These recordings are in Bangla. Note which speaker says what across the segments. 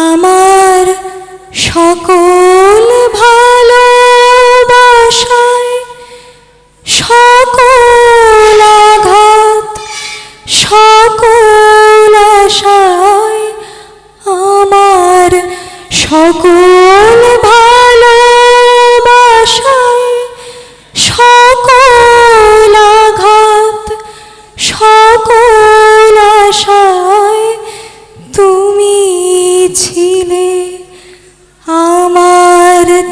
Speaker 1: আমার সকল ভালোবাসায় সকল আঘাত সকল আশায় আমার সকল ভালোবাসায় সকল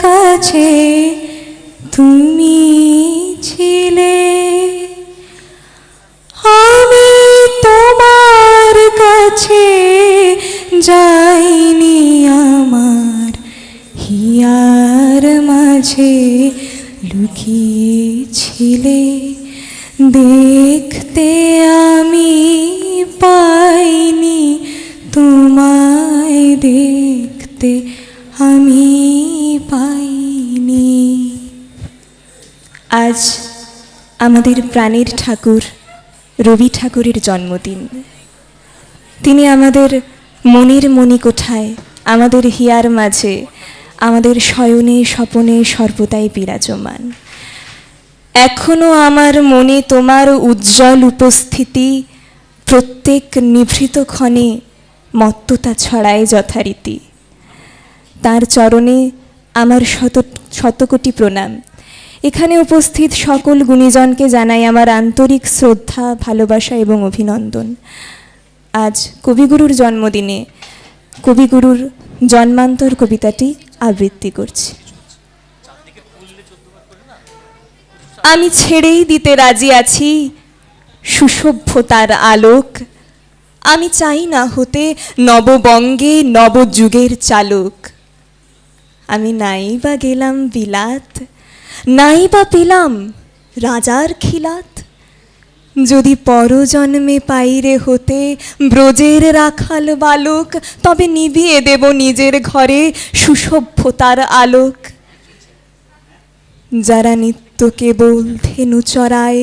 Speaker 1: কাছে তুমি ছিলে। আমি তোমার কাছে যাইনি আমার হিয়ার মাঝে লুকিয়েছিলে। দেখতে আমি পাইনি তোমায় দেখতে। আমি পাইনি। আজ আমাদের প্রাণের ঠাকুর, রবি ঠাকুরের জন্মদিন। তিনি আমাদের মনের মণিকোঠায়, আমাদের হিয়ার মাঝে, আমাদের শয়নে স্বপনে সর্বদাই বিরাজমান। এখনও আমার মনে তোমার উজ্জ্বল উপস্থিতি, প্রত্যেক নিভৃত ক্ষণে মত্ততা ছড়ায় যথারীতি। তার চরণে আমার শত, শতকোটি প্রণাম। এখানে উপস্থিত সকল গুণীজনকে জানাই আমার আন্তরিক শ্রদ্ধা, ভালোবাসা এবং অভিনন্দন। আজ কবিগুরুর জন্মদিনে কবিগুরুর জন্মান্তর কবিতাটি আবৃত্তি করছি। আমি ছেড়েই দিতে রাজি আছি, সুসভ্যতার আলোক। আমি চাই না হতে নববঙ্গে নবযুগের চালক। আমি নাই বা গেলাম বিলাত, নাই বা পেলাম রাজার খিলাত। যদি পরজন্মে পাইরে হতে ব্রজের রাখাল বালক, তবে নিভিয়ে দেব নিজের ঘরে সুসভ্যতার আলোক। যারা নিত্য কেবল ধেনু চড়ায়